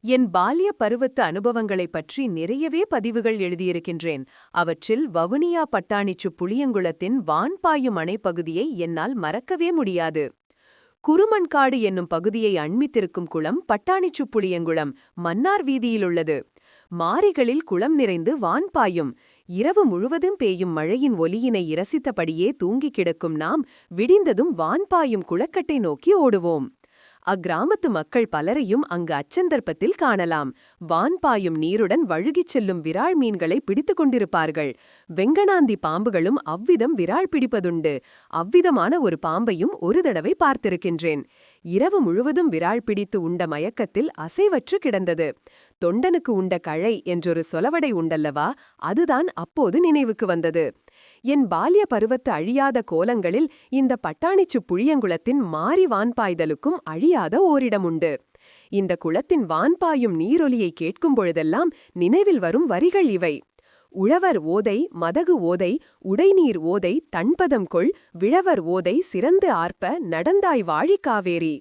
என் பால்ய பருவத்து அனுபவங்களைப் பற்றி நிறையவே பதிவுகள் எழுதியிருக்கின்றேன். அவற்றில் வவுனியா பட்டாணிச்சு புளியங்குளத்தின் வான்பாயும் அணைப்பகுதியை என்னால் மறக்கவே முடியாது. குருமண்காடு என்னும் பகுதியை அண்மித்திருக்கும் குளம் பட்டாணிச்சு புளியங்குளம் மன்னார் வீதியிலுள்ளது. மாரிகளில் குளம் நிறைந்து வான்பாயும் இரவு முழுவதும் பேயும் மழையின் ஒலியினை இரசித்தபடியே தூங்கிக் கிடக்கும் நாம் விடிந்ததும் வான்பாயும் குளக்கட்டை நோக்கி ஓடுவோம். அக்கிராமத்து மக்கள் பலரையும் அங்கு அச்சந்தர்ப்பத்தில் காணலாம். வான் பாயும் நீருடன் வழுகிச் செல்லும் விராள் மீன்களை பிடித்துக் கொண்டிருப்பார்கள். வெங்கணாந்தி பாம்புகளும் அவ்விதம் விராள் பிடிப்பதுண்டு. அவ்விதமான ஒரு பாம்பையும் ஒரு தடவை பார்த்திருக்கின்றேன். இரவு முழுவதும் விராள் பிடித்து உண்ட மயக்கத்தில் அசைவற்று கிடந்தது. தொண்டனுக்கு உண்ட கழை என்றொரு சொலவடை உண்டல்லவா? அதுதான் அப்போது நினைவுக்கு வந்தது. என் பால்ய பருவத்து அழியாத கோலங்களில் இந்த பட்டாணிச்சு புளியங்குளத்தின் மாறி வான்பாய்தலுக்கும் அழியாத ஓரிடமுண்டு. இந்த குளத்தின் வான்பாயும் நீரொலியை கேட்கும் பொழுதெல்லாம் நினைவில் வரும் வரிகள் இவை. உழவர் ஓதை மதகு ஓதை உடைநீர் ஓதை தன்பதம் கொள் விழவர் ஓதை சிறந்து ஆர்ப்ப நடந்தாய் வாழிக்காவேரி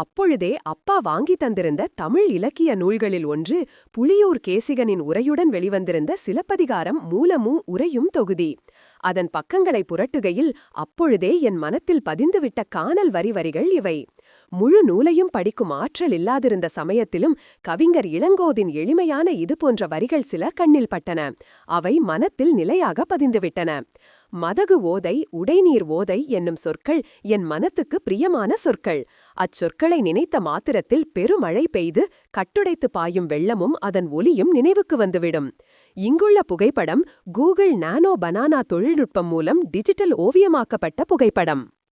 அப்பொழுதே அப்பா வாங்கி தந்திருந்த தமிழ் இலக்கிய நூல்களில் ஒன்று புலியூர் கேசிகனின் உரையுடன் வெளிவந்திருந்த சிலப்பதிகாரம் மூலமும் உரையும் தொகுதி. அதன் பக்கங்களை புரட்டுகையில் அப்பொழுதே என் மனத்தில் பதிந்துவிட்ட காணல் வரி வரிகள் இவை. முழு நூலையும் படிக்கும் ஆற்றல் இல்லாதிருந்த சமயத்திலும் கவிஞர் இளங்கோதின் எளிமையான இது போன்ற வரிகள் சில கண்ணில் பட்டன. அவை மனத்தில் நிலையாக பதிந்துவிட்டன. மதகு ஓதை உடைநீர் ஓதை என்னும் சொற்கள் என் மனத்துக்கு பிரியமான சொற்கள். அச்சொற்களை நினைத்த மாத்திரத்தில் பெருமழை பெய்து கட்டுடைத்து பாயும் வெள்ளமும் அதன் ஒலியும் நினைவுக்கு வந்துவிடும். இங்குள்ள புகைப்படம் கூகுள் நானோ பனானா தொழில்நுட்பம் மூலம் டிஜிட்டல் ஓவியமாக்கப்பட்ட புகைப்படம்.